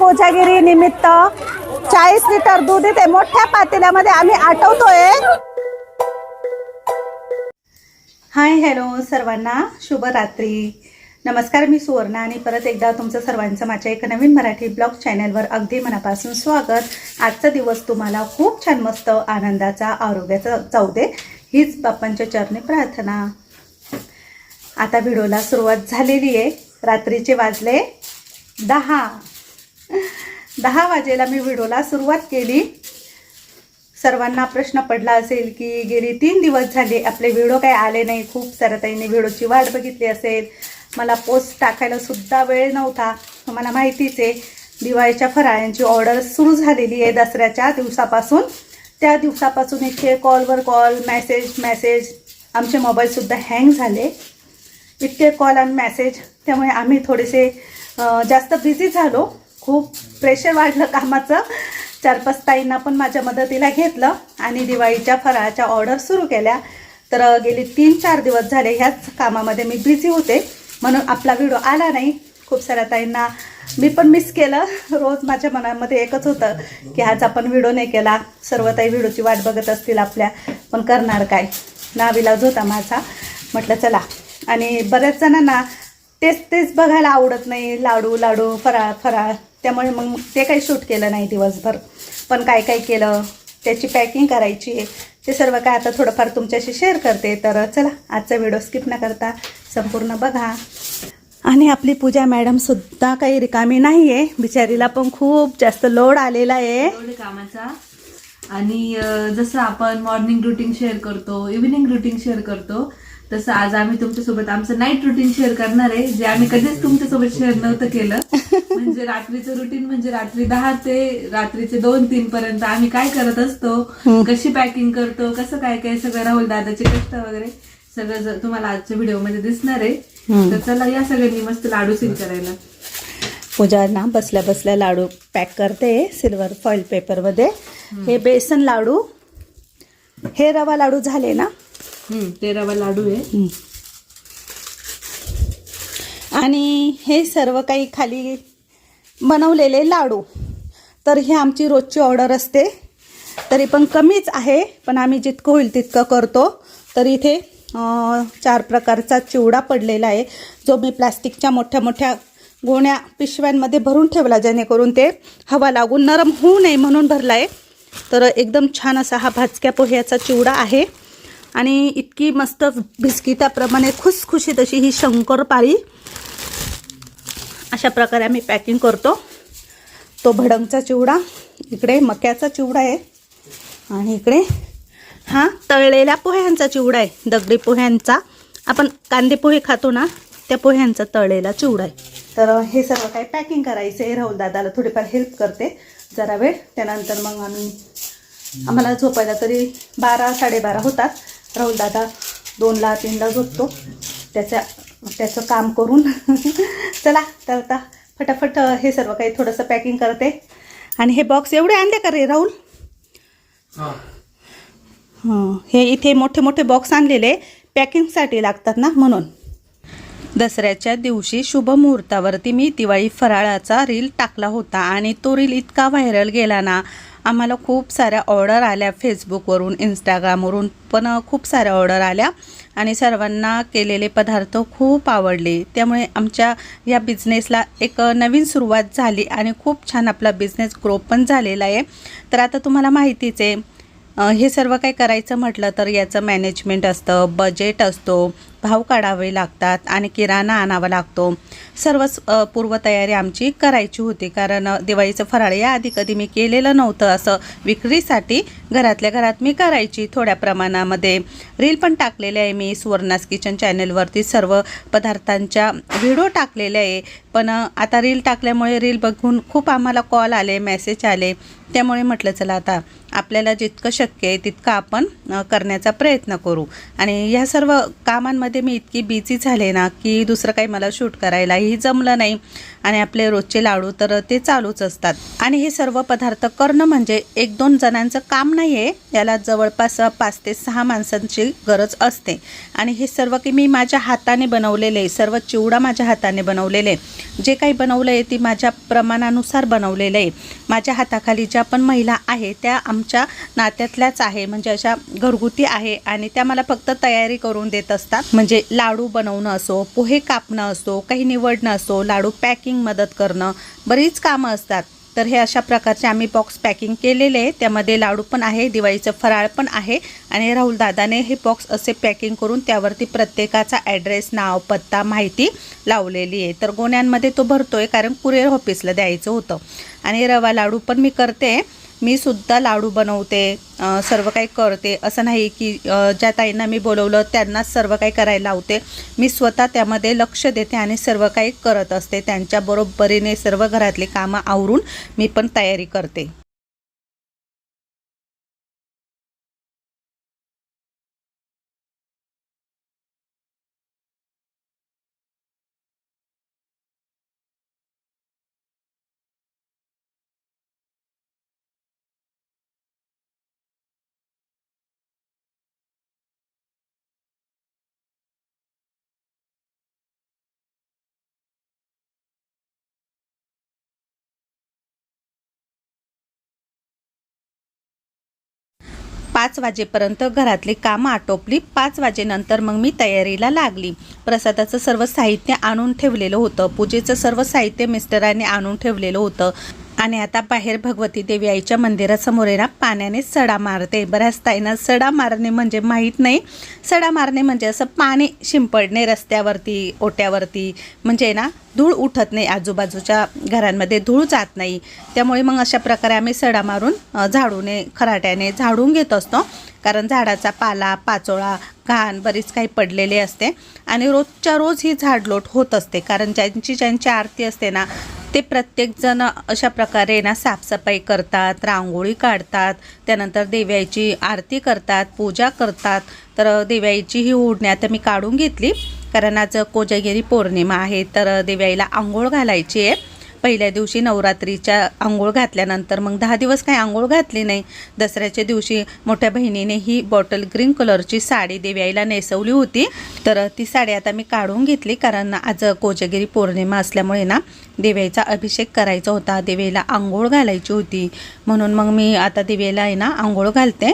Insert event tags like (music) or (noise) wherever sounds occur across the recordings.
कोजागिरी निमित्त चाळीस लिटर दूध इथे मोठ्या पातेल्यामध्ये आम्ही आटवतोय. हाय हॅलो सर्वांना. शुभरात्री नमस्कार मी सुवर्णा आणि परत एकदा तुमचं सर्वांचं माझ्या एका नवीन मराठी ब्लॉग चॅनलवर अगदी मनापासून स्वागत. आजचा दिवस तुम्हाला खूप छान मस्त आनंदाचा आरोग्याचा जाऊ दे हीच बाप्पांच्या चरणी प्रार्थना. आता व्हिडिओला सुरुवात झालेली आहे. रात्रीचे वाजले दहा. दहा वाजेला मी व्हिडिओला सुरुवात केली. सर्वांना प्रश्न पडला असेल की गेली तीन दिवस झाले आपले व्हिडिओ काय आले नाही. खूप साऱ्या व्हिडिओची वाट बघितली असेल. मला पोस्ट टाकायला सुद्धा वेळ नव्हता. मला माहितीच आहे दिवाळीच्या फराळ्यांची ऑर्डर सुरू झालेली आहे दसऱ्याच्या दिवसापासून. त्या दिवसापासून इतके कॉलवर कॉल मेसेज मेसेज आमचे मोबाईलसुद्धा हँग झाले. इतके कॉल आणि मेसेज त्यामुळे आम्ही थोडेसे जास्त बिझी झालो. खूप प्रेशर वाढलं कामाचं. चार पाच ताईंना पण माझ्या मदतीला घेतलं आणि दिवाळीच्या फराळाच्या ऑर्डर सुरू केल्या. तर गेली तीन चार दिवस झाले ह्याच कामामध्ये मी बिझी होते. म्हणून आपला व्हिडिओ आला नाही. खूप साऱ्या ताईंना मी पण मिस केलं. रोज माझ्या मनामध्ये एकच होतं की आज आपण व्हिडिओ नाही केला. सर्व ताई व्हिडिओची वाट बघत असतील आपल्या. पण करणार काय? नाविलाज होता माझा. म्हटलं चला. आणि बऱ्याच जणांना तेच तेच बघायला आवडत नाही. लाडू लाडू फराळ फराळ त्यामुळे मग ते काही शूट केलं नाही दिवसभर. पण काय काय केलं त्याची पॅकिंग करायची आहे. ते सर्व काय आता थोडंफार तुमच्याशी शेअर करते. तर चला आजचा व्हिडिओ स्किप न करता संपूर्ण बघा. आणि आपली पूजा मॅडमसुद्धा काही रिकामी नाही आहे बिचारीला पण खूप जास्त लोड आलेला आहे. कामाचा. आणि जसं आपण मॉर्निंग रुटीन शेअर करतो इव्हिनिंग रुटीन शेअर करतो तसं आज आम्ही तुमच्यासोबत आमचं नाईट रुटीन शेअर करणार आहे. जे आम्ही कधीच तुमच्यासोबत शेअर नव्हतं केलं. म्हणजे रात्रीचं रुटीन म्हणजे रात्री दहा ते रात्रीचे दोन तीन पर्यंत आम्ही काय करत असतो कशी पॅकिंग करतो कसं काय काय सगळं राहुल दादाचे कष्ट वगैरे सगळं तुम्हाला आजच्या व्हिडिओमध्ये दिसणार आहे. तर चला या सगळ्यांनी मस्त लाडू सील करायला. पूजा ना बसल्या बसल्या लाडू पॅक करते सिल्वर फॉईल पेपरमध्ये हे बेसन लाडू. हे रवा लाडू झाले ना? ते रवा लाडू आहे. आणि हे सर्व काही खाली बनवलेले लाडू. तर ही आमची रोजची ऑर्डर असते. तरी पण कमीच आहे पण आम्ही जितकं होईल तितकं करतो. तर इथे चार प्रकारचा चिवडा पडलेला आहे जो मी प्लास्टिकच्या मोठ्या मोठ्या गोण्या पिशव्यांमध्ये भरून ठेवला जेणेकरून ते हवा लागून नरम होऊ नये म्हणून भरला आहे. तर एकदम छान असा हा भाजक्या पोह्याचा चिवडा आहे. आणि इतकी मस्त बिस्किटाप्रमाणे खुसखुशीत अशी ही शंकरपाळी अशा प्रकारे आम्ही पॅकिंग करतो. तो भडंगचा चिवडा इकडे मक्याचा चिवडा आहे. आणि इकडे हा तळलेल्या पोह्यांचा चिवडा आहे. दगडी पोह्यांचा. आपण कांदे पोहे खातो ना त्या पोह्यांचा तळलेला चिवडा आहे. तर हे सर्व काही पॅकिंग करायचं आहे राहुल दादाला थोडीफार हेल्प करते. जरा वेळ त्यानंतर मग आम्ही आम्हाला झोपायला तरी बारा साडेबारा होतात. राहुल दादा दोनला तीनला झोपतो. त्याच्या त्याचं काम करून. (laughs) चला तर आता फटाफट हे सर्व काही थोडंसं पॅकिंग करते. आणि हे बॉक्स एवढे आणले का रे राहुल? हां. हे इथे मोठे मोठे बॉक्स आणलेले पॅकिंगसाठी लागतात ना म्हणून. दसऱ्याच्या दिवशी शुभ मुहूर्तावरती मी दिवाळी फराळाचा रील टाकला होता आणि तो रील इतका व्हायरल गेला ना आम्हाला खूप साऱ्या ऑर्डर आल्या फेसबुकवरून इंस्टाग्रामवरून पण खूप साऱ्या ऑर्डर आल्या आणि सर्वांना केलेले पदार्थ खूप आवडले. त्यामुळे आमच्या या बिझनेसला एक नवीन सुरुवात झाली आणि खूप छान आपला बिझनेस ग्रो पण झालेला आहे. तर आता तुम्हाला माहितीच आहे हे सर्व काही करायचं म्हटलं तर याचं मॅनेजमेंट असतं बजेट असतो भाव काढावे लागतात आणि किराणा आणावा लागतो. सर्वच पूर्वतयारी आमची करायची होती. कारण दिवाळीचं फराळ याआधी कधी मी केलेलं नव्हतं असं विक्रीसाठी घरातल्या घरात मी करायची थोड्या प्रमाणामध्ये. रील पण टाकलेले आहे मी. सुवर्णास किचन चॅनेलवरती सर्व पदार्थांच्या व्हिडिओ टाकलेले आहे. पण आता रील टाकल्यामुळे रील बघून खूप आम्हाला कॉल आले मेसेज आले. त्यामुळे म्हटलं चला आता आपल्याला जितकं शक्य आहे तितकं आपण करण्याचा प्रयत्न करू. आणि ह्या सर्व कामांमध्ये मी इतकी बिझी झाले ना की दुसरं काही मला शूट करायलाही जमलं नाही. आणि आपले रोजचे लाडू तर ते चालूच असतात आणि हे सर्व पदार्थ करणं म्हणजे एक दोन जणांचं काम नाही आहे याला जवळपास पाच ते सहा माणसांची गरज असते आणि हे सर्व की मी माझ्या हाताने बनवलेले आहे. सर्व चिवडा माझ्या हाताने बनवलेले आहे. जे काही बनवलं आहे ती माझ्या प्रमाणानुसार बनवलेलं आहे माझ्या हाताखाली ज्या पण महिला आहे त्या आमच्या नात्यातल्याच आहे म्हणजे अशा घरगुती आहे आणि त्या मला फक्त तयारी करून देत असतात म्हणजे लाडू बनवणं असो पोहे कापणं असो काही निवडणं असो लाडू पॅकिंग पॅकिंग मदत करणं बरीच कामं असतात. तर हे अशा प्रकारचे आम्ही बॉक्स पॅकिंग केलेले आहे. त्यामध्ये लाडू पण आहे दिवाळीचं फराळ पण आहे आणि राहुल दादाने हे बॉक्स असे पॅकिंग करून त्यावरती प्रत्येकाचा ॲड्रेस नाव पत्ता माहिती लावलेली आहे. तर गोण्यांमध्ये तो भरतोय कारण कुरिअर ऑफिसला द्यायचं होतं. आणि रवा लाडू पण मी करते. मी सुद्धा लाडू बनवते सर्व काही करते. असं नाही की ज्या ताईंना मी बोलवलं त्यांनाच सर्व काही करायला लावते. मी स्वतः त्यामध्ये लक्ष देते आणि सर्व काही करत असते. त्यांच्या बरोबरीने सर्व घरातली कामं आवरून मी पण तयारी करते. पाच वाजेपर्यंत घरातली कामं आटोपली. पाच वाजेनंतर मग मी तयारीला लागली. प्रसादाचं सर्व साहित्य आणून ठेवलेलं होतं. पूजेचं सर्व साहित्य मिस्टरांनी आणून ठेवलेलं होतं. आणि आता बाहेर भगवती देवी आईच्या मंदिरासमोर आहे ना पाण्याने सडा मारते. बऱ्याच ताईंना सडा मारणे म्हणजे माहीत नाही. सडा मारणे म्हणजे असं पाणी शिंपडणे रस्त्यावरती ओट्यावरती. म्हणजे ना धूळ उठत नाही. आजूबाजूच्या घरांमध्ये धूळ जात नाही. त्यामुळे मग अशा प्रकारे आम्ही सडा मारून झाडूने खराट्याने झाडून घेत असतो. कारण झाडाचा पाला पाचोळा घाण बरीच काही पडलेले असते. आणि रोजच्या रोज ही झाडलोट होत असते. कारण ज्यांची ज्यांची आरती असते ना ते प्रत्येकजण अशा प्रकारे ना साफसफाई करतात रांगोळी काढतात त्यानंतर देव्याची आरती करतात पूजा करतात. तर देव्याची ही ओढणी आता मी काढून घेतली. कारण आज कोजागिरी पौर्णिमा आहे तर देव्याईला आंघोळ घालायची आहे. पहिल्या दिवशी नवरात्रीच्या आंघोळ घातल्यानंतर मग दहा दिवस काही आंघोळ घातली नाही. दसऱ्याच्या दिवशी मोठ्या बहिणीने ही बॉटल ग्रीन कलरची साडी देव्याईला नेसवली होती. तर ती साडी आता मी काढून घेतली कारण आज कोजगिरी पौर्णिमा असल्यामुळे ना देव्याईचा अभिषेक करायचा होता. देवीला आंघोळ घालायची होती. म्हणून मग मी आता देवीला आहे ना आंघोळ घालते.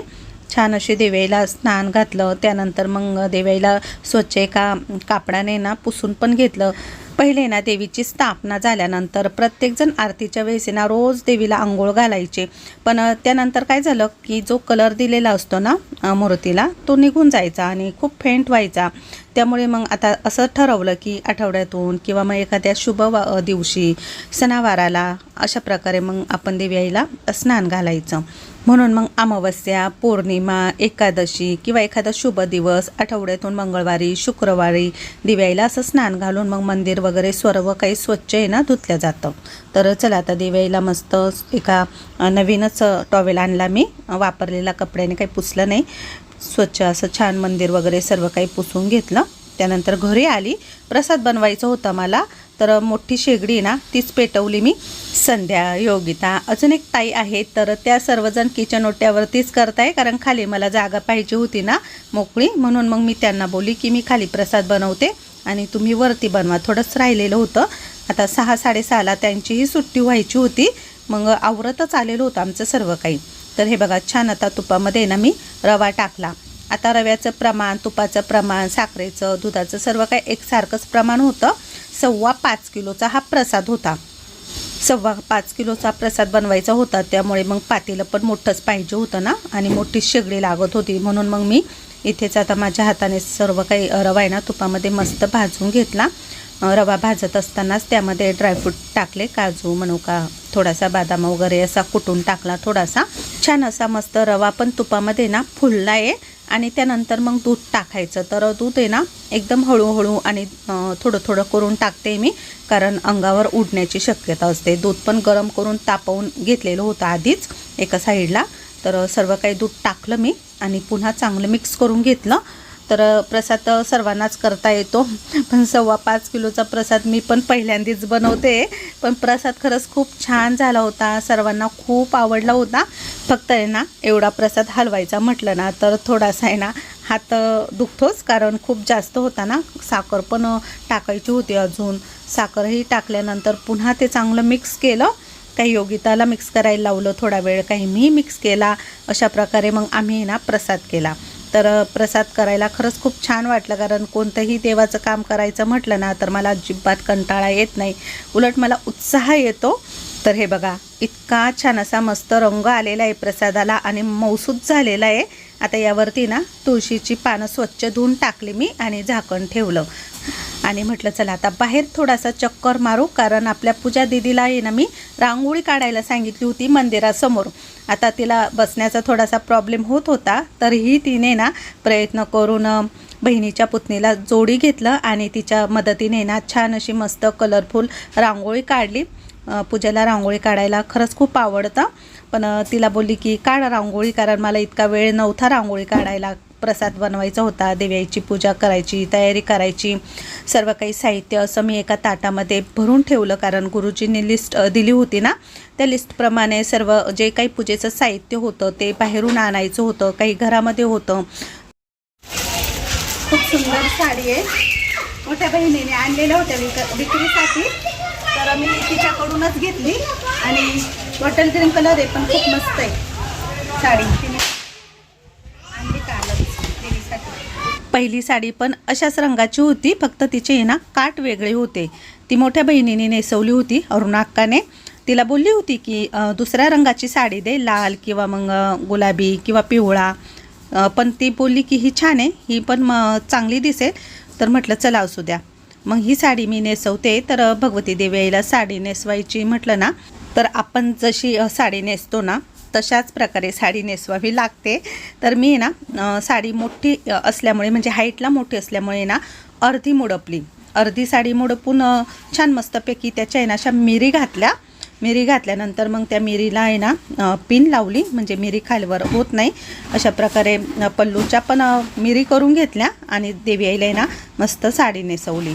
छान अशी देवाईला स्नान घातलं. त्यानंतर मग देवाईला स्वच्छ एका कापडाने ना पुसून पण घेतलं. पहिले ना देवीची स्थापना झाल्यानंतर प्रत्येकजण आरतीच्या वेळेस ना रोज देवीला आंघोळ घालायचे. पण त्यानंतर काय झालं की जो कलर दिलेला असतो ना मूर्तीला तो निघून जायचा आणि खूप फेंट व्हायचा. त्यामुळे मग आता असं ठरवलं की आठवड्यातून किंवा मग एखाद्या शुभ वा- दिवशी सणावाराला अशा प्रकारे मग आपण देवी आईला स्नान घालायचं. म्हणून मग अमावस्या पौर्णिमा एकादशी किंवा एखादा शुभ दिवस आठवड्यातून मंगळवारी शुक्रवारी दिव्याईला असं स्नान घालून मग मंदिर वगैरे सर्व काही स्वच्छ आहे ना धुतलं जातं. तर चला आता दिव्याईला मस्त एका नवीनच टॉवेल आणला मी. वापरलेला कपड्याने काही पुसलं नाही. स्वच्छ असं छान मंदिर वगैरे सर्व काही पुसून घेतलं. त्यानंतर घरी आली. प्रसाद बनवायचा होता मला. तर मोठी शेगडी ना तीच पेटवली मी. संध्या योगिता अजून एक ताई आहे. तर त्या सर्वजण किचन ओट्यावरतीच करताय कारण खाली मला जागा पाहिजे होती ना मोकळी. म्हणून मग मी त्यांना बोलली की मी खाली प्रसाद बनवते आणि तुम्ही वरती बनवा. थोडंच राहिलेलं होतं. आता सहा साडेसहाला त्यांचीही सुट्टी व्हायची होती. मग आवरतच आलेलं होतं आमचं सर्व काही. तर हे बघा छान आता तुपामध्ये ना मी रवा टाकला. आता रव्याचं प्रमाण तुपाचं प्रमाण साखरेचं दुधाचं सर्व काही एकसारखंच प्रमाण होतं. सव्वा पाच किलोचा हा प्रसाद होता. सव्वा पाच किलोचा प्रसाद बनवायचा होता त्यामुळे मग पातेलं पण मोठंच पाहिजे होतं ना. आणि मोठी शेगडी लागत होती. म्हणून मग मी इथेच आता माझ्या हाताने सर्व काही रवा आहे ना तुपामध्ये मस्त भाजून घेतला. रवा भाजत असतानाच त्यामध्ये ड्रायफ्रूट टाकले काजू मनुका थोडासा बदाम वगैरे असा कुटून टाकला थोडासा. छान असा मस्त रवा पण तुपामध्ये ना फुलला आहे. आणि त्यानंतर मग दूध टाकायचं. तर दूध आहे ना एकदम हळूहळू आणि थोडं थोडं करून टाकते मी. कारण अंगावर उडण्याची शक्यता असते. दूध पण गरम करून तापवून घेतलेलं होतं आधीच एका साईडला. तर सर्व काही दूध टाकलं मी आणि पुन्हा चांगलं मिक्स करून घेतलं. तर प्रसाद सर्वांनाच करता येतो. पण सव्वा पाच किलोचा प्रसाद मी पण पहिल्यांदाच बनवते. पण प्रसाद खरंच खूप छान झाला होता. सर्वांना खूप आवडला होता. फक्त आहे ना एवढा प्रसाद हलवायचा म्हटलं ना तर थोडासा आहे ना हात दुखतोच. कारण खूप जास्त होता ना साखर पण टाकायची होती अजून. साखरही टाकल्यानंतर पुन्हा ते चांगलं मिक्स केलं. काही योगिताला मिक्स करायला लावलं थोडा वेळ काही मी मिक्स केला. अशा प्रकारे मग आम्ही ना प्रसाद केला. तर प्रसाद करायला खरंच खूप छान वाटलं. कारण कोणतंही देवाचं काम करायचं म्हटलं ना तर मला अजिबात कंटाळा येत नाही. उलट मला उत्साह येतो. तर हे बघा इतका छान असा मस्त रंग आलेला आहे प्रसादाला आणि मौसूद झालेला आहे. आता यावरती ना तुळशीची पानं स्वच्छ धुवून टाकली मी आणि झाकण ठेवलं. आणि म्हटलं चला आता बाहेर थोडासा चक्कर मारू कारण आपल्या पूजा दिदीला आहे ना मी रांगोळी काढायला सांगितली होती मंदिरासमोर. आता तिला बसण्याचा थोडासा प्रॉब्लेम होत होता तरीही तिने ना प्रयत्न करून बहिणीच्या पुतणीला जोडी घेतलं आणि तिच्या मदतीने ना छान अशी मस्त कलरफुल रांगोळी काढली. पूजेला रांगोळी काढायला खरंच खूप आवडतं. पण तिला बोलली की काढा रांगोळी कारण मला इतका वेळ नव्हता रांगोळी काढायला. प्रसाद बनवायचा होता देव्याची पूजा करायची तयारी करायची. सर्व काही साहित्य असं मी एका ताटामध्ये भरून ठेवलं कारण गुरुजींनी लिस्ट दिली होती ना त्या लिस्टप्रमाणे सर्व जे काही पूजेचं साहित्य होतं ते बाहेरून आणायचं होतं काही घरामध्ये होतं. खूप सुंदर साडी आहे. मोठ्या बहिणीने आणलेल्या होत्या विक विक्रीसाठी. तर मी तिच्याकडूनच घेतली आणि बॉटल ग्रीन कलर आहे पण खूप मस्त आहे. साडी. तिने आणली कालच पहिली साडी पण अशाच रंगाची होती फक्त तिचे आहे ना काट वेगळे होते. ती मोठ्या बहिणीने नेसवली होती अरुणाक्काने तिला बोलली होती की दुसऱ्या रंगाची साडी दे लाल किंवा मग गुलाबी किंवा पिवळा. पण ती बोलली की ही छान आहे ही पण म चांगली दिसेल. तर म्हटलं चला असू द्या. मग ही साडी मी नेसवते तर भगवती देवी साडी नेसवायची म्हटलं ना तर आपण जशी साडी नेसतो ना तशाच प्रकारे साडी नेसवावी लागते. तर मी ना साडी मोठी असल्यामुळे म्हणजे हाईटला मोठी असल्यामुळे ना अर्धी मुडपली. अर्धी साडी मुडपून छान मस्तपैकी त्याच्या आहे ना अशा मिरी घातल्या. मिरी घातल्यानंतर मग त्या मिरीला आहे ना पिन लावली. म्हणजे मिरी खालवर होत नाही. अशा प्रकारे पल्लूच्या पण मिरी करून घेतल्या आणि देवी आईला आहे ना मस्त साडी नेसवली.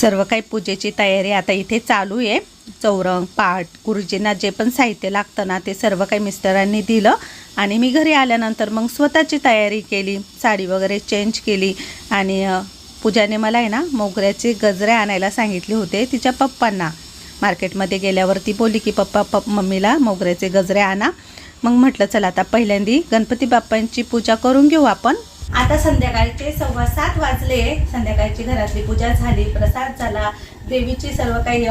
सर्व काही पूजेची तयारी आता इथे चालू आहे. चौरंग पाट गुरुजींना जे पण साहित्य लागतं ना ते सर्व काही मिस्टरांनी दिलं. आणि मी घरी आल्यानंतर मग स्वतःची तयारी केली साडी वगैरे चेंज केली. आणि पूजाने मला आहे ना मोगऱ्याचे गजरे आणायला सांगितले होते तिच्या पप्पांना. मार्केटमध्ये गेल्यावर ती बोलली की पप्पा पप मम्मीला मोगऱ्याचे गजरे आणा. मग म्हटलं चला आता पहिल्यांदी गणपती बाप्पांची पूजा करून घेऊ आपण. आता संध्याकाळचे सव्वा सात वाजले. संध्याकाळची घरातली पूजा झाली प्रसाद झाला. देवीची सर्व काही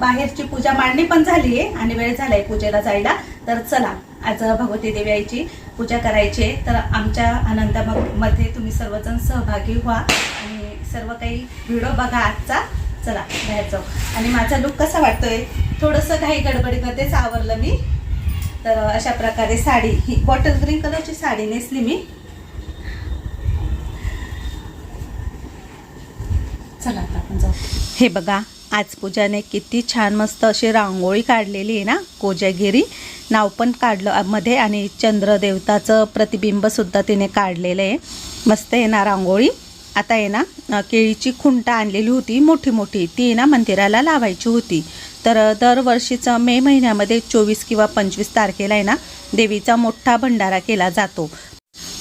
बाहेरची पूजा मांडणी पण झाली आहे आणि वेळ झालाय पूजेला जायला. तर चला आज भगवती देवी आईची पूजा करायची आहे. तर आमच्या आनंदामध्ये तुम्ही सर्वजण सहभागी व्हा आणि सर्व काही व्हिडिओ बघा आजचा. चला बाहेर जाऊ. आणि माझा लुक कसा वाटतोय? थोडंसं काही गडबडीमध्येच आवरलं मी. तर अशा प्रकारे साडी ही बॉटल ग्रीन कलरची साडी नेसली मी. चला आता आपण जाऊ. हे बघा आज पूजाने किती छान मस्त अशी रांगोळी काढलेली आहे ना कोजागिरी नाव पण काढलं मध्ये आणि चंद्रदेवताचं प्रतिबिंबसुद्धा तिने काढलेलं आहे. मस्त आहे ना रांगोळी. आता आहे ना केळीची खुंट आणलेली होती मोठी मोठी. ती आहे ना मंदिराला लावायची होती. तर दरवर्षीचं मे महिन्यामध्ये चोवीस किंवा पंचवीस तारखेला आहे ना देवीचा मोठा भंडारा केला जातो.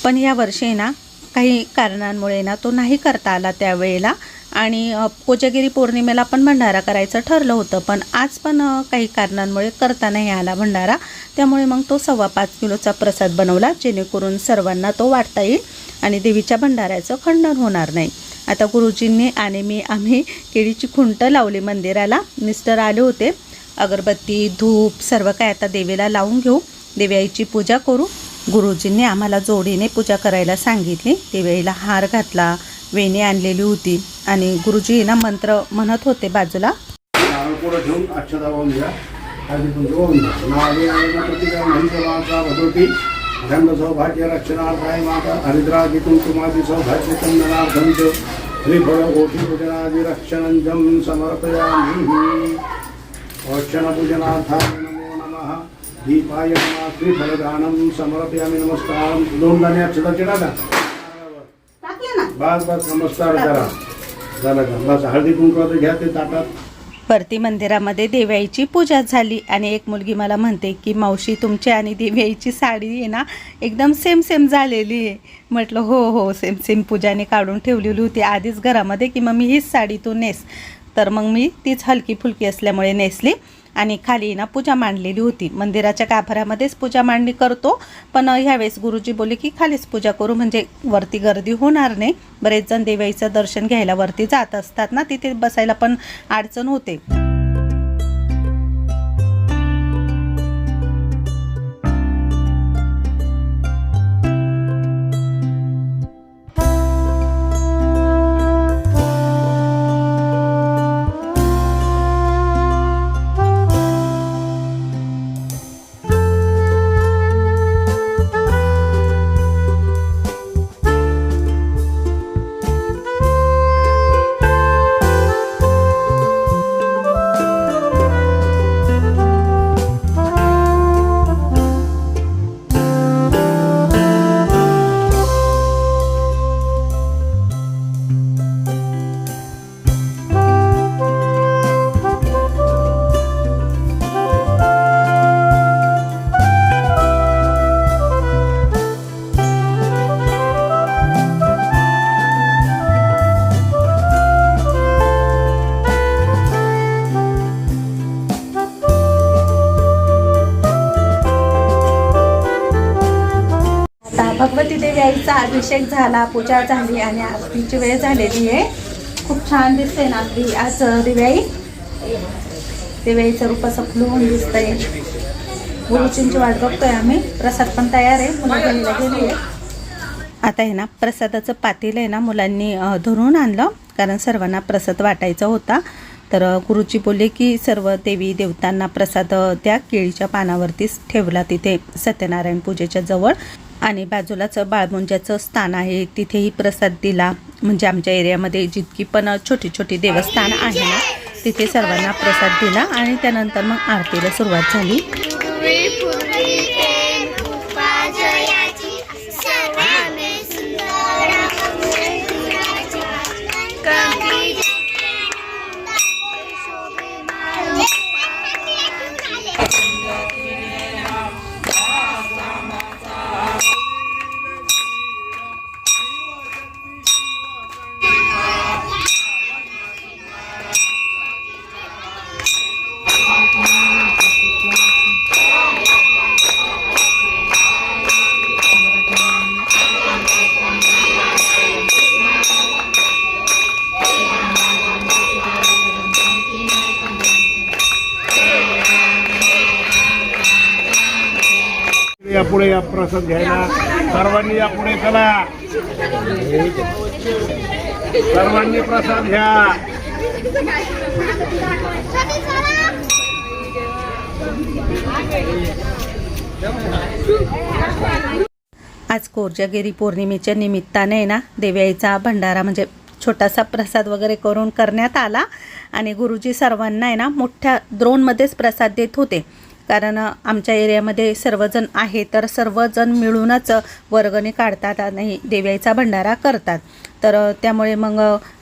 पण या वर्षी ना काही कारणांमुळे ना तो नाही करता आला त्यावेळेला. आणि कोजागिरी पौर्णिमेला पण भंडारा करायचं ठरलं होतं पण आज पण काही कारणांमुळे करता नाही आला भंडारा. त्यामुळे मग तो सव्वा पाच किलोचा प्रसाद बनवला जेणेकरून सर्वांना तो वाटता येईल आणि देवीच्या भंडाऱ्याचं खंडन होणार नाही. आता गुरुजींनी आणि मी आम्ही केळीची खुंट लावली मंदिराला. मिस्टर आले होते. अगरबत्ती धूप सर्व काय आता देवीला लावून घेऊ देवी आईची पूजा करू. गुरुजींनी आम्हाला जोडीने पूजा करायला सांगितली. देवीला हार घातला. वेणी आणलेली होती. आणि गुरुजी ना मंत्र म्हणत होते बाजूला. नारळ सौभाग्य रक्षणार्थाय माता. चंदनार्थं च. त्रिफल कोटि समर्पयामि. औक्षण नमो नमः. दीपाय नमः. त्रिफलदानं समर्पयामि. नमस्कारं. दोन दाणे अक्षता बस बस नमस्कार करा झालं का? बस हळदी कुंकवाचं घ्या ते ताटात. परती मंदिरामध्ये देव्याईची पूजा झाली आणि एक मुलगी मला म्हणते की मावशी तुमची आणि देव्याईची साडी आहे ना एकदम सेम सेम झालेली आहे. म्हटलं हो हो सेम सेम पूजाने काढून ठेवलेली होती. आधीच घरामध्ये की मग मी हीच साडी तू नेस. तर मग मी तीच हलकी फुलकी असल्यामुळे नेसली. आणि खाली ना पूजा मांडलेली होती. मंदिराच्या गाभाऱ्यामध्येच पूजा मांडणी करतो. पण ह्यावेळेस गुरुजी बोले की खालीच पूजा करू म्हणजे वरती गर्दी होणार नाही. बरेच जण देवाईचं दर्शन घ्यायला वरती जात असतात ना तिथे बसायला पण अडचण होते. भगवती अभिषेक झाला पूजा झाली आणि आरतीची वेळ झालेली आहे. खूप छान दिसते ना आपली आज दिव्याई दिव्याईचं रूप असं फुलवून दिसतंय. गुरुजींची वाट बघतोय आम्ही. प्रसाद पण तयार आहे. मुलांना गेली आहे आता आहे ना प्रसादाचं पातील आहे ना मुलांनी धरून आणलं. कारण सर्वांना प्रसाद वाटायचा होता. तर गुरुजी बोलले की सर्व देवी देवतांना प्रसाद त्या केळीच्या पानावरतीच ठेवला तिथे सत्यनारायण पूजेच्या जवळ. आणि बाजूलाच बाळमुंजाचं स्थान आहे तिथेही प्रसाद दिला. म्हणजे आमच्या एरियामध्ये जितकी पण छोटी छोटी देवस्थान आहे ना तिथे सर्वांना प्रसाद दिला आणि त्यानंतर मग आरतीला सुरुवात झाली. पुढे प्रसाद घ्यायला. सर्वांनी या पुढे चला. सर्वांनी प्रसाद घ्या. आज कोरजागिरी पौर्णिमेच्या निमित्ताने ना देव्याईचा भंडारा म्हणजे छोटासा प्रसाद वगैरे करून करण्यात आला. आणि गुरुजी सर्वांना आहे ना मोठ्या द्रोणमध्येच प्रसाद देत होते. कारण आमच्या एरियामध्ये सर्वजण आहे तर सर्वजण मिळूनच वर्गणी काढतात आणि देव्याचा भंडारा करतात. तर त्यामुळे मग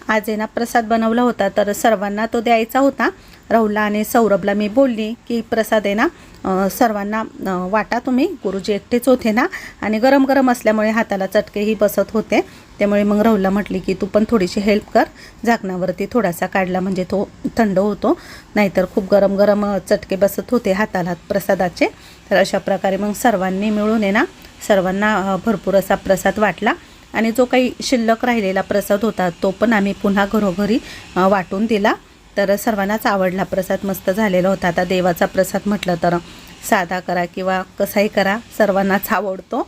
आज ना प्रसाद बनवला होता तर सर्वांना तो द्यायचा होता. राहुलला आणि सौरभला मी बोलली की प्रसाद आहे ना सर्वांना वाटा तुम्ही गुरुजी एकटेच होते ना आणि गरम गरम असल्यामुळे हाताला चटकेही बसत होते. त्यामुळे मग राहुलला म्हटली की तू पण थोडीशी हेल्प कर झाकणावरती थोडासा काढला म्हणजे तो थंड होतो नाहीतर खूप गरम गरम चटके बसत होते हाताला प्रसादाचे. तर अशा प्रकारे मग सर्वांनी मिळून आहे ना सर्वांना भरपूर असा प्रसाद वाटला. आणि जो काही शिल्लक राहिलेला प्रसाद होता तो पण आम्ही पुन्हा घरोघरी वाटून दिला. तर सर्वांनाच आवडला प्रसाद मस्त झालेला होता. आता देवाचा प्रसाद म्हटलं तर साधा करा किंवा कसाही करा सर्वांनाच आवडतो.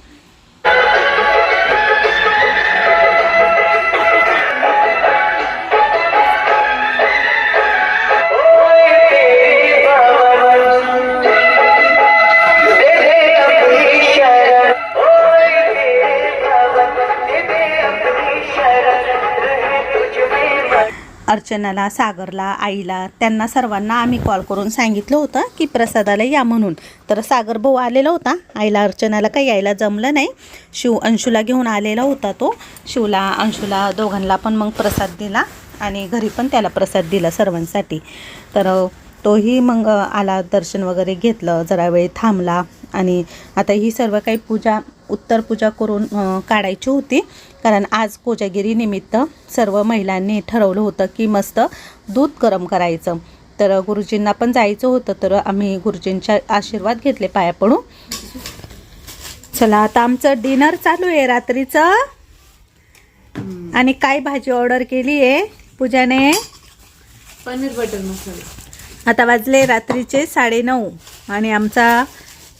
अर्चनाला सागरला आईला त्यांना सर्वांना आम्ही कॉल करून सांगितलं होतं की प्रसादाला या म्हणून. तर सागर भाऊ आलेला होता. आईला अर्चनाला काही यायला जमलं नाही. शिव अंशूला घेऊन आलेला होता तो. शिवला अंशूला दोघांना पण मग प्रसाद दिला आणि घरी पण त्याला प्रसाद दिला सर्वांसाठी. तर तोही मग आला दर्शन वगैरे घेतलं जरा वेळ थांबला आणि आता ही सर्व काही पूजा उत्तर पूजा करून काढायची होती. कारण आज कोजागिरी निमित्त सर्व महिलांनी ठरवलं होतं की मस्त दूध गरम करायचं. तर गुरुजींना पण जायचं होतं तर आम्ही गुरुजींच्या आशीर्वाद घेतले पाया पडून. चला आता आमचं डिनर चालू आहे रात्रीचं. आणि काय भाजी ऑर्डर केली आहे पूजाने? पनीर बटर मसाला. आता वाजले रात्रीचे साडेनऊ आणि आमचा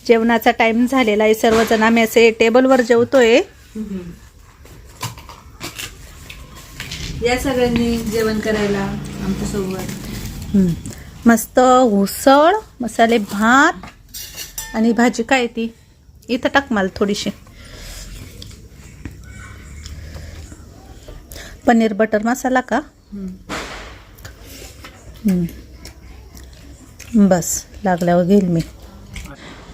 जेवणाचा टाईम झालेला आहे. सर्वजण आम्ही असे टेबलवर जेवतोय. या सगळ्यांनी जेवण करायला आमच्यासोबत. मस्त उसळ मसाले भात आणि भाजी. काय ती? इथं टाक मला थोडीशी. पनीर बटर मसाला का. बस लागल्यावर घेईल मी.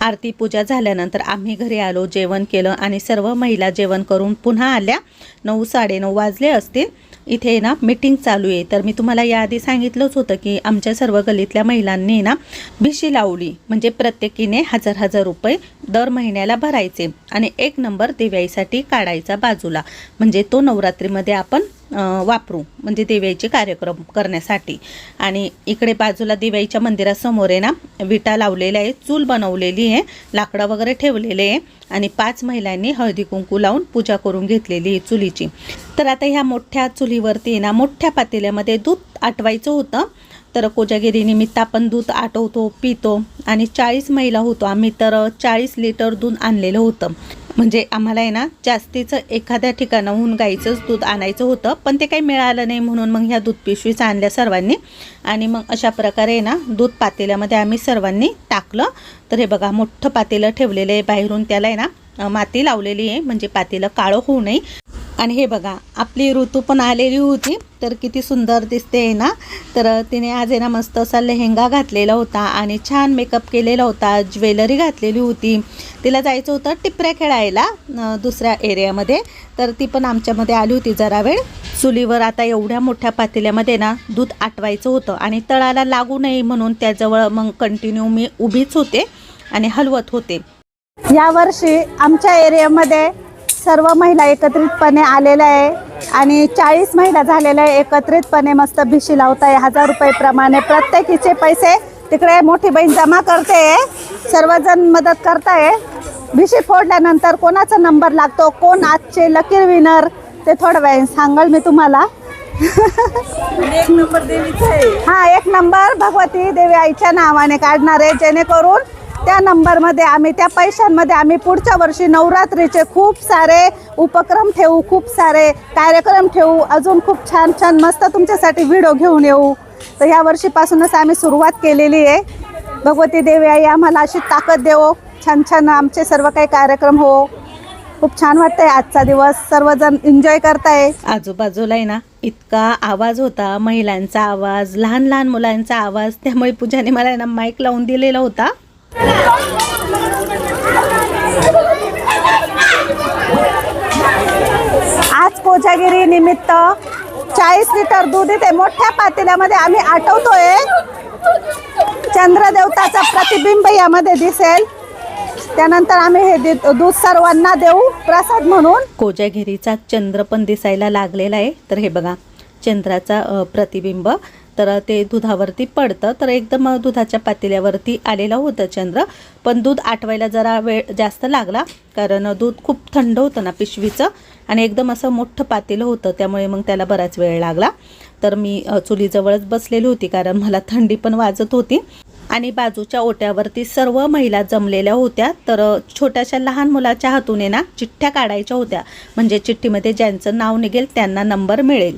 आरती पूजा झाल्यानंतर आम्ही घरी आलो जेवण केलं आणि सर्व महिला जेवण करून पुन्हा आल्या. नऊ साडेनऊ वाजले असतील. इथे ना मीटिंग चालू आहे. तर मी तुम्हाला याआधी सांगितलंच होतं की आमच्या सर्व गलीतल्या महिलांनी ना भिशी लावली. म्हणजे प्रत्येकीने हजार हजार रुपये दर महिन्याला भरायचे. आणि एक नंबर दिव्याईसाठी काढायचा बाजूला. म्हणजे तो नवरात्रीमध्ये आपण वापरू. म्हणजे दिव्याचे कार्यक्रम करण्यासाठी. आणि इकडे बाजूला देवाईच्या मंदिरासमोर आहे ना विटा लावलेल्या आहे चूल बनवलेली आहे लाकडं वगैरे ठेवलेले आहे आणि पाच महिलांनी हळदी कुंकू लावून पूजा करून घेतलेली आहे चुलीची. तर आता ह्या मोठ्या चुलीवरती ना मोठ्या पातेल्यामध्ये दूध आटवायचं होतं. तर कोजागिरीनिमित्त आपण दूध आटवतो पितो आणि चाळीस महिला होतो. आम्ही तर चाळीस लिटर दूध आणलेलं होतं. म्हणजे आम्हाला आहे ना जास्तीचं एखाद्या ठिकाणाहून गाईचंच दूध आणायचं होतं पण ते काही मिळालं नाही म्हणून मग ह्या दूध पिशवीच आणल्या सर्वांनी. आणि मग अशा प्रकारे आहे ना दूध पातेल्यामध्ये आम्ही सर्वांनी टाकलं. तर हे बघा मोठं पातेलं ठेवलेलं आहे बाहेरून. त्याला आहे ना माती लावलेली आहे म्हणजे पातेलं काळं होऊ नये. आणि हे बघा आपली ऋतू पण आलेली होती तर किती सुंदर दिसते ना? तर तिने आज आहे ना मस्त असा लेहेंगा घातलेला होता आणि छान मेकअप केलेला होता ज्वेलरी घातलेली होती. तिला जायचं होतं टिपऱ्या खेळायला दुसऱ्या एरियामध्ये तर ती पण आमच्यामध्ये आली होती जरा वेळ. चुलीवर आता एवढ्या मोठ्या पातेल्यामध्ये ना दूध आटवायचं होतं आणि तळाला लागू नये म्हणून त्याजवळ मग कंटिन्यू मी उभीच होते आणि हलवत होते. यावर्षी आमच्या एरियामध्ये सर्व महिला एकत्रितपणे आलेल्या आहे आणि चाळीस महिला झालेल्या आहे. एकत्रितपणे मस्त भिशी लावत आहे हजार रुपये प्रमाणे प्रत्येकीचे पैसे तिकडे मोठी बहीण जमा करते. सर्वजण मदत करताय. भिशी फोडल्यानंतर कोणाचा नंबर लागतो? कोण आजचे लकीर विनर ते थोडं वेळ सांगाल मी तुम्हाला. एक नंबर देवीचा आहे. हा एक नंबर. भगवती देवी आईच्या नावाने काढणार आहे. जेणेकरून त्या नंबरमध्ये आम्ही त्या पैशांमध्ये आम्ही पुढच्या वर्षी नवरात्रीचे खूप सारे उपक्रम ठेवू खूप सारे कार्यक्रम ठेवू. अजून खूप छान छान मस्त तुमच्यासाठी व्हिडिओ घेऊन येऊ. तर ह्या वर्षीपासूनच आम्ही सुरुवात केलेली आहे. भगवती देवी आई आम्हाला अशी ताकद देवो. छान छान आमचे सर्व काही कार्यक्रम हो. खूप छान वाटतंय आजचा दिवस. सर्वजण एन्जॉय करताय. आजूबाजूला आहे ना इतका आवाज होता. महिलांचा आवाज लहान लहान मुलांचा आवाज. त्यामुळे पूजाने मला ना माईक लावून दिलेला होता. आज कोजागिरी निमित्त चाळीस लिटर दूध इथे मोठ्या पातेल्यामध्ये आम्ही आटवतोय चंद्रदेवताचा प्रतिबिंब यामध्ये दिसेल. त्यानंतर आम्ही हे दूध सर्वांना देऊ प्रसाद म्हणून. कोजागिरीचा चंद्र पण दिसायला लागलेला आहे. तर हे बघा चंद्राचा प्रतिबिंब. तर ते दुधावरती पडतं. तर एकदम दुधाच्या पातेल्यावरती आलेलं होतं चंद्र. पण दूध आटवायला जरा वेळ जास्त लागला कारण दूध खूप थंड होतं ना पिशवीचं आणि एकदम असं मोठं पातेलं होतं त्यामुळे मग त्याला बराच वेळ लागला. तर मी चुलीजवळच बसलेली होती कारण मला थंडी पण वाजत होती. आणि बाजूच्या ओट्यावरती सर्व महिला जमलेल्या होत्या. तर छोट्याशा लहान मुलाच्या हातून ना चिठ्ठ्या काढायच्या होत्या. म्हणजे चिठ्ठीमध्ये ज्यांचं नाव निघेल त्यांना नंबर मिळेल.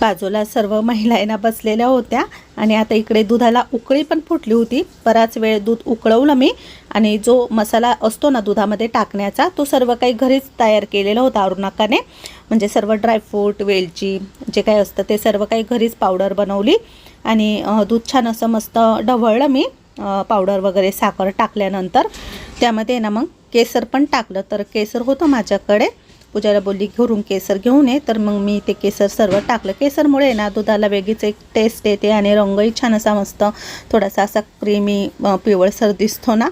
बाजूला सर्व महिलांना बसलेल्या होत्या आणि आता इकडे दुधाला उकळी पण फुटली होती. बराच वेळ दूध उकळवलं मी आणि जो मसाला असतो ना दुधामध्ये टाकण्याचा तो सर्व काही घरीच तयार केलेला होता अरुणाकाने. म्हणजे सर्व ड्रायफ्रूट वेलची जे काही असतं ते सर्व काही घरीच पावडर बनवली आणि दूध छान असं मस्त ढवळलं मी. पावडर वगैरे साखर टाकल्यानंतर त्यामध्ये ना मग केसर पण टाकलं. तर केसर होतं माझ्याकडे. पूजाला बोलली घरून केसर घेऊन ये. तर मग मी ते केसर सर्व टाकलं. केसरमुळे ना दुधाला वेगळीच एक टेस्ट येते आणि रंगही छान असा मस्त थोडासा असा क्रीमी पिवळसर दिसतो ना.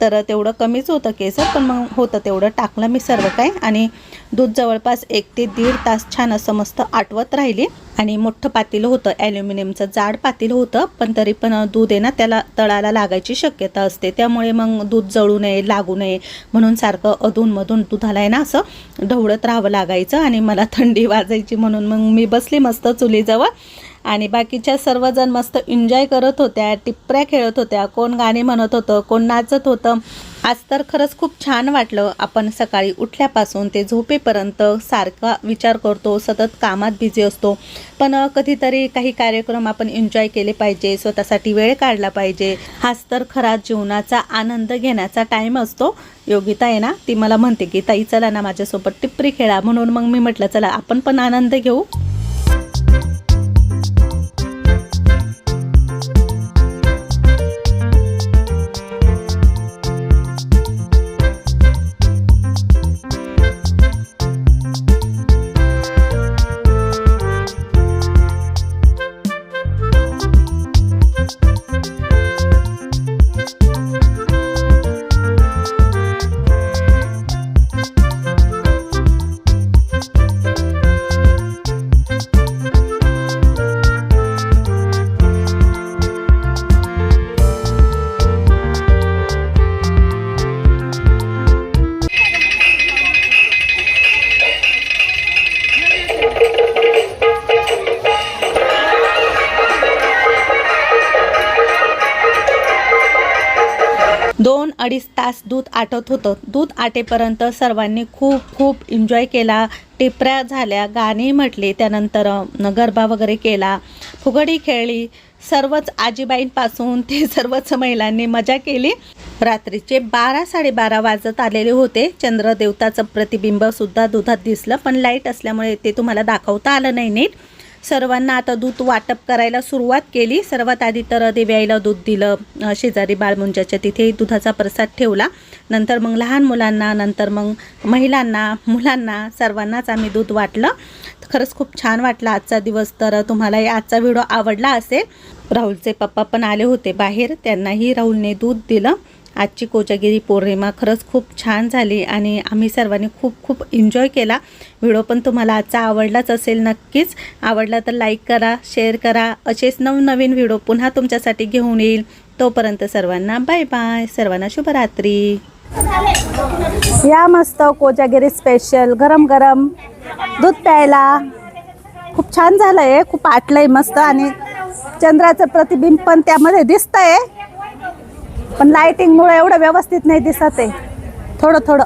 तर तेवढं कमीच होतं केसर पण मग होतं तेवढं टाकलं मी सर्व काही. आणि दूध जवळपास एक ते दीड तास छान असं मस्त आटवत राहिली. आणि मोठं पातेलं होतं ॲल्युमिनियमचं जाड पातेलं होतं पण तरी पण दूध आहे ना त्याला तळाला लागायची शक्यता असते. त्यामुळे मग दूध जळू नये लागू नये म्हणून सारखं अधूनमधून दुधाला आहे ना असं ढवळत राहावं लागायचं आणि मला थंडी वाजायची म्हणून मग मी बसली मस्त चुलीजवळ. आणि बाकीच्या सर्वजण मस्त एन्जॉय करत होत्या टिपऱ्या खेळत होत्या कोण गाणे म्हणत होतं कोण नाचत होतं. आज तर खरंच खूप छान वाटलं. आपण सकाळी उठल्यापासून ते झोपेपर्यंत सारखा विचार करतो सतत कामात बिझी असतो. पण कधीतरी काही कार्यक्रम आपण एन्जॉय केले पाहिजे स्वतःसाठी वेळ काढला पाहिजे. हाच तर खरा जीवनाचा आनंद घेण्याचा टाईम असतो. योगिता आहे ना ती मला म्हणते की ताई चला ना माझ्यासोबत टिपरी खेळा. म्हणून मग मी म्हटलं चला आपण पण आनंद घेऊ. तास आटत होतं. दूध आटेपर्यंत सर्वांनी खूप खूप एन्जॉय केला. टिपऱ्या झाल्या. गाणी म्हटली. त्यानंतर गरबा वगैरे केला. फुगडी खेळली. सर्वच आजीबाईंपासून ते (laughs) सर्वच महिलांनी मजा केली. रात्रीचे बारा साडेबारा वाजत आलेले होते. चंद्रदेवताचं प्रतिबिंबसुद्धा दुधात दिसलं पण लाइट असल्यामुळे ते तुम्हाला दाखवता आलं नाही नीट. सर्वांना आता दूध वाटप करायला सुरुवात केली. सर्वात आधी तर दिव्याईला दूध दिलं. शेजारी बाळमुंजाच्या तिथे दुधाचा प्रसाद ठेवला. नंतर मग लहान मुलांना नंतर मग महिलांना मुलांना सर्वांनाच आम्ही दूध वाटलं. खरंच खूप छान वाटला आजचा दिवस. तर तुम्हाला आजचा व्हिडिओ आवडला असेल राहुलचे पप्पा पण आले होते बाहेर. त्यांनाही राहुलने दूध दिलं. आजची कोजागिरी पौर्णिमा खरंच खूप छान झाली आणि आम्ही सर्वांनी खूप खूप एन्जॉय केला. व्हिडिओ पण तुम्हाला आजचा आवडलाच असेल नक्कीच. आवडला तर लाईक करा शेअर करा. असेच नवनवीन व्हिडिओ पुन्हा तुमच्यासाठी घेऊन येईल. तोपर्यंत सर्वांना बाय बाय सर्वांना शुभरात्री. या मस्त कोजागिरी स्पेशल गरम गरम दूध प्यायला. खूप छान झालंय खूप आटलंय मस्त आणि चंद्राचं प्रतिबिंब पण त्यामध्ये दिसतंय. पण लाइटिंगमुळे एवढं व्यवस्थित नाही दिसत आहे. थोडं थोडं